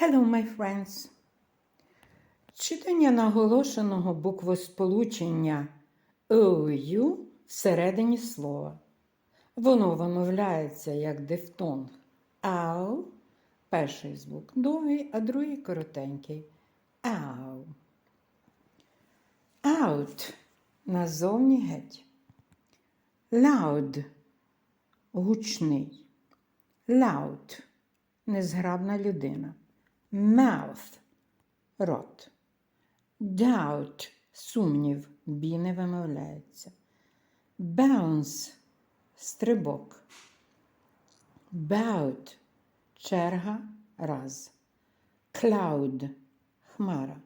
Hello, my friends! Читання наголошеного буквосполучення «ою» всередині слова. Воно вимовляється як дифтонг «ау», перший звук довгий, а другий коротенький «ау». Out – назовні геть. Loud – гучний. Loud – незграбна людина. Mouth – рот. Doubt – сумнів, бі не вимовляється. Bounce – стрибок. Bout – черга, раз. Cloud – хмара.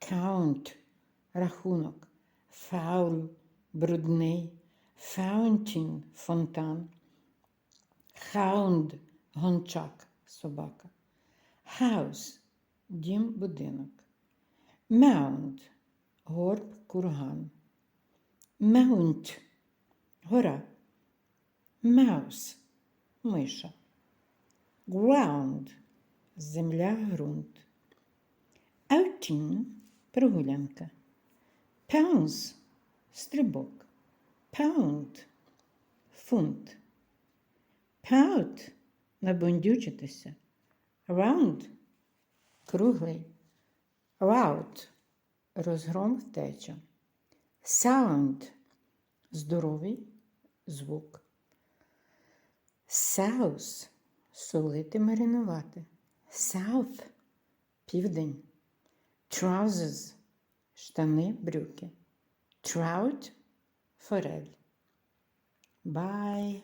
Count – рахунок. Foul – брудний. Fountain – фонтан. Hound – гончак, собака. House – дім, будинок. Mound – горб, курган. Mount – гора. Mouse – миша. Ground – земля, ґрунт. Outing – прогулянка. Pounce – стрибок. Pound – фунт. Pout – набундючитися. Round – круглий. Rout – розгром втеча. Sound – здоровий звук. South – солити, маринувати. South – південь. Trousers – штани, брюки. Trout – форель. Bye.